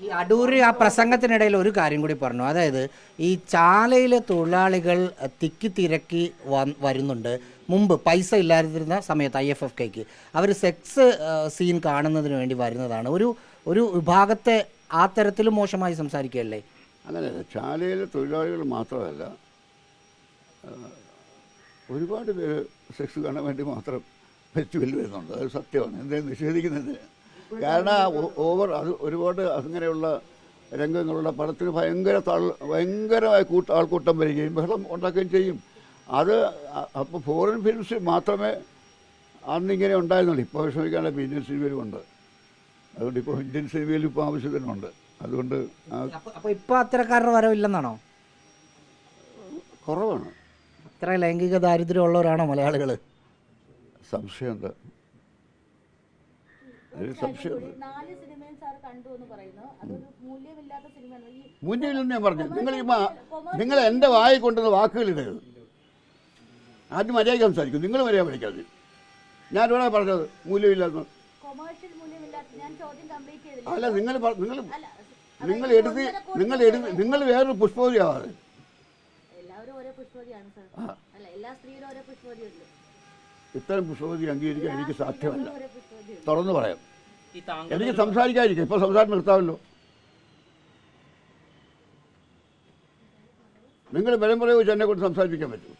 ഈ അടൂര് ആ പ്രസംഗത്തിനിടയിൽ ഒരു കാര്യം കൂടി പറഞ്ഞു. അതായത് ഈ ചാലയിലെ തൊഴിലാളികൾ തിക്കി തിരക്കി വരുന്നുണ്ട്. മുമ്പ് പൈസ ഇല്ലാതിരുന്ന സമയത്ത് ഐ എഫ് എഫ് കെക്ക്. അവർ സെക്സ് സീൻ കാണുന്നതിന് വേണ്ടി വരുന്നതാണ്. ഒരു ഒരു വിഭാഗത്തെ ആ തരത്തിൽ മോശമായി സംസാരിക്കുകയല്ലേ? അങ്ങനെയല്ല ചാലയിലെ തൊഴിലാളികൾ മാത്രമല്ല ഒരുപാട് പേര് സെക്സ് കാണാൻ വേണ്ടി മാത്രം ഫെസ്റ്റിവൽ വരുന്നുണ്ട്. അത് സത്യമാണ്. എന്തേ നിഷേധിക്കുന്നത് കാരണം ഓവർ അത് ഒരുപാട് അങ്ങനെയുള്ള രംഗങ്ങളുടെ പടത്തിന് ഭയങ്കര താൾ ഭയങ്കരമായ കൂട്ട ആൾക്കൂട്ടം വരികയും ബഹളം ഉണ്ടാക്കുകയും ചെയ്യും. അത് അപ്പോൾ ഫോറിൻ ഫിലിംസ് മാത്രമേ അന്നിങ്ങനെ ഉണ്ടായിരുന്നുള്ളൂ. ഇപ്പോൾ വിഷമിക്കാനുള്ള ഇന്ത്യൻ സിനിമയിലും ഉണ്ട്. അതുകൊണ്ട് ഇപ്പോൾ ഇന്ത്യൻ സിനിമയിൽ ഇപ്പോൾ ആവശ്യത്തിനുണ്ട്. അതുകൊണ്ട് അപ്പോൾ ഇപ്പോൾ അത്തരക്കാരുടെ വരവില്ലെന്നാണോ കുറവാണ്. അത്ര ലൈംഗിക ദാരിദ്ര്യമുള്ളവരാണോ മലയാളികൾ സംശയം ഒരു നാല് സിനിമയും സാർ കണ്ടു എന്ന് പറയുന്നു. അതൊരു മൂല്യമില്ലാത്ത സിനിമയാണ്. ഈ ഞാൻ പറഞ്ഞു. നിങ്ങൾ ഈ മാ- നിങ്ങൾ എന്റെ വായി കൊണ്ടുവന്ന വാക്കുകൾ ഇടരുത് ആദ്യം മര്യാദ സംസാരിക്കും. നിങ്ങൾ മര്യാദ പഠിക്കാതെ ഞാനിവിടെ പറഞ്ഞത് മൂല്യമില്ലാത്ത കൊമേഴ്ഷ്യൽ മൂല്യമില്ലാത്ത ഞാൻ ചോദ്യം കംപ്ലീറ്റ് ചെയ്തില്ല. അല്ല നിങ്ങൾ നിങ്ങൾ അല്ല നിങ്ങൾ എടുത്ത് നിങ്ങൾ എഴുതി നിങ്ങൾ വേറൊരു പുഷ്പവതി ആവാതെ എല്ലാവരും ഓരോ പുഷ്പതിയാണ് സാർ. അല്ല എല്ലാ പുഷ്പതിയുണ്ട് ഇത്തരം പുഷ്പവതി അംഗീകരിക്കാൻ എനിക്ക് സാധ്യമല്ല. പുഷ്പതിയുണ്ട് തുറന്നു പറയാം. എനിക്ക് സംസാരിക്കാതിരിക്കും. ഇപ്പൊ സംസാരം നിർത്താമല്ലോ. നിങ്ങൾ ബലം പ്രയോഗിച്ച് എന്നെ കൊണ്ട് സംസാരിപ്പിക്കാൻ പറ്റും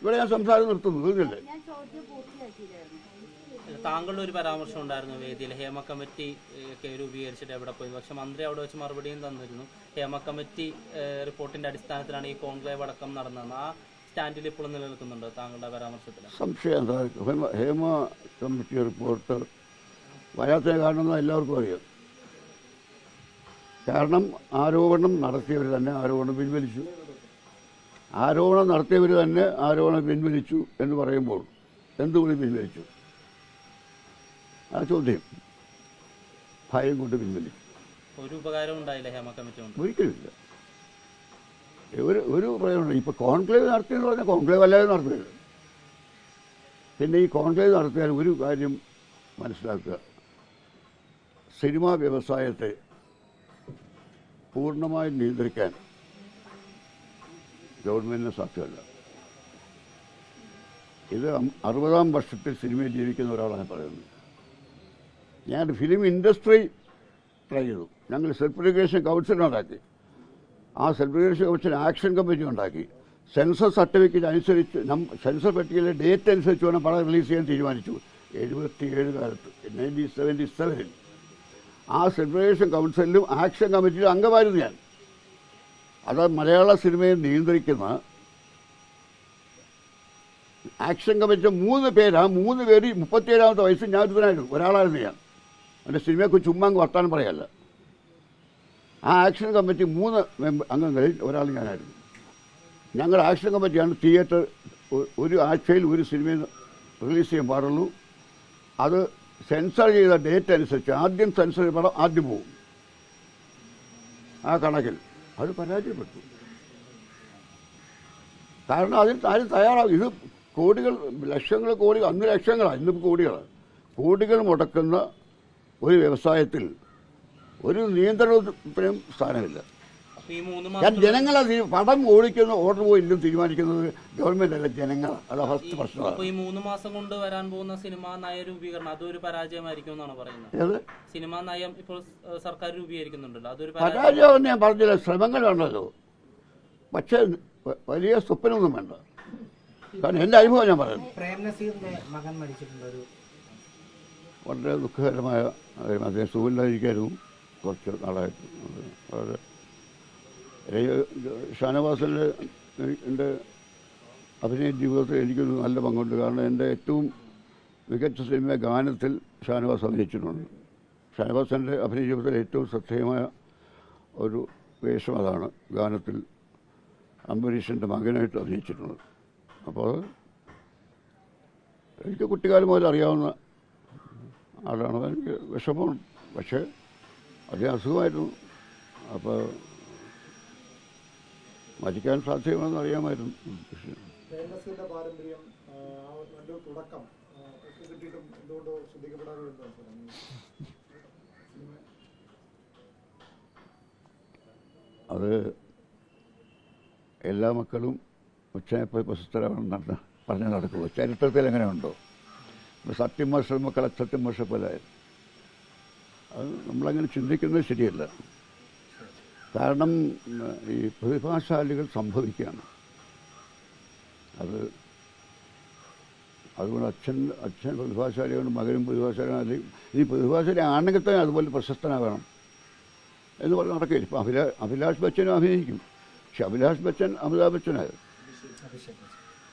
ഇവിടെ ഞാൻ സംസാരം നിർത്തുന്നു തീർന്നില്ലേ? ഞാൻ ചോദ്യം പൂർത്തിയാക്കിയില്ലായിരുന്നു. താങ്കളുടെ ഒരു പരാമർശം ഉണ്ടായിരുന്നു വേദിയിൽ. ഹേമ കമ്മിറ്റി ഒക്കെ രൂപീകരിച്ചിട്ട് എവിടെ പോയി. പക്ഷെ മന്ത്രി അവിടെ വെച്ച് മറുപടിയും തന്നിരുന്നു. ഹേമ കമ്മിറ്റി റിപ്പോർട്ടിന്റെ അടിസ്ഥാനത്തിലാണ് ഈ കോൺക്ലേവ് അടക്കം നടന്നത് ആ സ്റ്റാൻഡിൽ ഇപ്പോഴും നിലനിൽക്കുന്നുണ്ട് താങ്കളുടെ പരാമർശത്തിൽ സംശയം ഹേമ ഹേമ കമ്മിറ്റി റിപ്പോർട്ട് വരാത്ത കാരണം എല്ലാവർക്കും അറിയാം. കാരണം ആരോപണം നടത്തിയവർ തന്നെ ആരോപണം പിൻവലിച്ചു. ആരോപണം നടത്തിയവർ തന്നെ ആരോപണം പിൻവലിച്ചു എന്ന് പറയുമ്പോൾ എന്തുകൊണ്ട് പിൻവലിച്ചു? ആ ചോദ്യം ഭയം കൊണ്ട് പിൻവലിച്ചു. ഒരു ഉപകാരം ഉണ്ടായില്ല ഹേമ കമ്മിറ്റി കൊണ്ട് ഒരിക്കലുമില്ല. ഒരു ഒരു പ്രയോജനം ഇപ്പോൾ കോൺക്ലേവ് നടത്തിയെന്ന് പറഞ്ഞാൽ കോൺക്ലേവ് അല്ലാതെ നടത്തിയത് പിന്നെ ഈ കോൺക്ലേവ് നടത്തിയാൽ ഒരു കാര്യം മനസ്സിലാക്കുക. സിനിമാ വ്യവസായത്തെ പൂർണമായി നിയന്ത്രിക്കാൻ ഗവൺമെന്റിന് സാധ്യമല്ല. ഇത് അറുപതാം വർഷത്തിൽ സിനിമയിൽ ജീവിക്കുന്ന ഒരാളാണ് പറയുന്നത്. ഞാൻ ഫിലിം ഇൻഡസ്ട്രി ട്രൈ ചെയ്തു. ഞങ്ങൾ സെൽഫ് കൗൺസിൽ ഉണ്ടാക്കി. ആ സെൽഫ് കൗൺസിൽ ആക്ഷൻ കമ്മിറ്റി ഉണ്ടാക്കി. സെൻസർ സർട്ടിഫിക്കറ്റ് അനുസരിച്ച് സെൻസർ പട്ടികയിലെ ഡേറ്റ് അനുസരിച്ച് വേണം പടം റിലീസ് ചെയ്യാൻ തീരുമാനിച്ചു. എഴുപത്തി ഏഴ് കാലത്ത് നയന്റീൻ സെവന്റി സെവനിൽ. ആ ഫെഡറേഷൻ കൗൺസിലും ആക്ഷൻ കമ്മിറ്റിയിലും അംഗമായിരുന്നു ഞാൻ. അത് മലയാള സിനിമയെ നിയന്ത്രിക്കുന്ന ആക്ഷൻ കമ്മിറ്റി മൂന്ന് പേര് ആ മൂന്ന് പേര് മുപ്പത്തിയേഴാമത്തെ വയസ്സിൽ ഞാൻ ഒരുവനായിരുന്നു. ഒരാളായിരുന്നു ഞാൻ. എന്റെ സിനിമയെക്കുറിച്ച് ചുമ്മാ അങ്ങ് വർത്താനം പറയല്ല. ആ ആക്ഷൻ കമ്മിറ്റി മൂന്ന് മെമ്പർ അംഗങ്ങളിൽ ഒരാൾ ഞാനായിരുന്നു. ഞങ്ങൾ ആക്ഷൻ കമ്മിറ്റിയാണ് തിയേറ്റർ ഒരു ആഴ്ചയിൽ ഒരു സിനിമ റിലീസ് ചെയ്യാൻ പാടുള്ളൂ. അത് സെൻസർ ചെയ്ത ഡേറ്റ് അനുസരിച്ച് ആദ്യം സെൻസർ ചെയ്ത പടം ആദ്യം പോകും ആ കണക്കിൽ. അത് പരാജയപ്പെട്ടു. കാരണം അതിന് ആരും തയ്യാറാവും? ഇത് കോടികൾ ലക്ഷങ്ങൾ കോടികൾ അന്ന് ലക്ഷങ്ങളാണ് ഇന്നിപ്പോൾ കോടികൾ കോടികൾ മുടക്കുന്ന ഒരു വ്യവസായത്തിൽ ഒരു നിയന്ത്രണത്തിനും സ്ഥാനമില്ല. ഞാൻ മാസം ജനങ്ങളെ പടം ഓടിക്കുന്ന ഓർഡർ പോയില്ലും തീരുമാനിക്കുന്നത് ഗവൺമെന്റ് അല്ല ജനങ്ങളാണ് അത് ഫസ്റ്റ് പ്രശ്നമാണ് ഈ മൂന്ന് മാസം കൊണ്ട് വരാൻ പോകുന്ന സിനിമ നയ രൂപീകരണം അതൊരു പരാജയമായിരിക്കും എന്നാണ് പറയുന്നത് സിനിമ നയം ഇപ്പോൾ സർക്കാർ രൂപീകരിക്കുന്നുണ്ടല്ലോ. അതൊരു പരാജയം ഞാൻ പറഞ്ഞില്ല ശ്രമങ്ങൾ വേണ്ടല്ലോ പക്ഷേ വലിയ സ്വപ്നമൊന്നും വേണ്ട. കാരണം എന്റെ അനുഭവം ഞാൻ പറയുന്നു. പ്രേം നസീറിന്റെ മകൻ മരിച്ചിട്ടുണ്ട് ഒരു വളരെ ദുഃഖകരമായ അദ്ദേഹം സുഖമില്ലായിരിക്കാനും കുറച്ച് നാളായിട്ട്. വളരെ ഷാനവാസിന്റെ എന്റെ അഭിനയ ജീവിതത്തിൽ എനിക്കൊരു നല്ല പങ്കുണ്ട്. കാരണം എന്റെ ഏറ്റവും മികച്ച സിനിമ ഗാനത്തിൽ ഷാനവാസ് അഭിനയിച്ചിട്ടുണ്ട്. ഷാനവാസിന്റെ അഭിനയ ജീവിതത്തിൽ ഏറ്റവും ശ്രദ്ധേയമായ ഒരു വേഷം അതാണ് ഗാനത്തിൽ അംബരീഷിന്റെ മകനായിട്ട് അഭിനയിച്ചിട്ടുള്ളത്. അപ്പോൾ എനിക്ക് കുട്ടിക്കാലം മുതൽ അറിയാവുന്ന ആളാണ്. എനിക്ക് വിഷമം പക്ഷേ അദ്ദേഹം അസുഖമായിരുന്നു. അപ്പോൾ മരിക്കാൻ സാധ്യമാണെന്ന് അറിയാമായിരുന്നു പക്ഷേ പ്രേംനസീറിന്റെ പാരമ്പര്യം ആ, ആ നല്ലൊരു തുടക്കം ആ, ഒക്കെ കിട്ടിയിട്ടും എന്തുകൊണ്ടോ ശ്രദ്ധിക്കപ്പെടാതെ സാധ്യമാണെന്ന് അറിയാമായിരുന്നു. അത് എല്ലാ മക്കളും ഉച്ചനെപ്പോയി പോയി നടന്ന് പറഞ്ഞു നടക്കുള്ളൂ ചരിത്രത്തിൽ എങ്ങനെയുണ്ടോ? സത്യം വർഷം മക്കൾ അസത്യം വർഷം പോലെ അത് നമ്മളങ്ങനെ ചിന്തിക്കുന്നത് ശരിയല്ല. കാരണം ഈ പ്രതിഭാശാലികൾ സംഭവിക്കുകയാണ്. അത് അതുകൊണ്ട് അച്ഛൻ അച്ഛൻ പ്രതിഭാശാലിയാണ് മകനും പ്രതിഭാശാലിയാണ്. അല്ലെങ്കിൽ ഇനി പ്രതിഭാശാലി ആണെങ്കിൽ തന്നെ അതുപോലെ പ്രശസ്തനാകണം എന്ന് പറഞ്ഞ് നടക്കില്ല ഇപ്പം അഭിലാ അഭിലാഷ് ബച്ചനും അഭിനയിക്കും. പക്ഷെ അഭിലാഷ് ബച്ചൻ അമിതാഭ് ബച്ചനായത്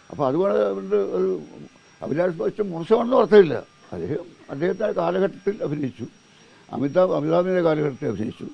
അപ്പോൾ അതുകൊണ്ട് അവരുടെ ഒരു അഭിലാഷ് ബച്ചൻ മോശമാണെന്ന് അർത്ഥമില്ല അദ്ദേഹം അദ്ദേഹത്തിന്റെ കാലഘട്ടത്തിൽ അഭിനയിച്ചു. അമിതാഭ് അമിതാഭിന്റെ കാലഘട്ടത്തിൽ അഭിനയിച്ചു.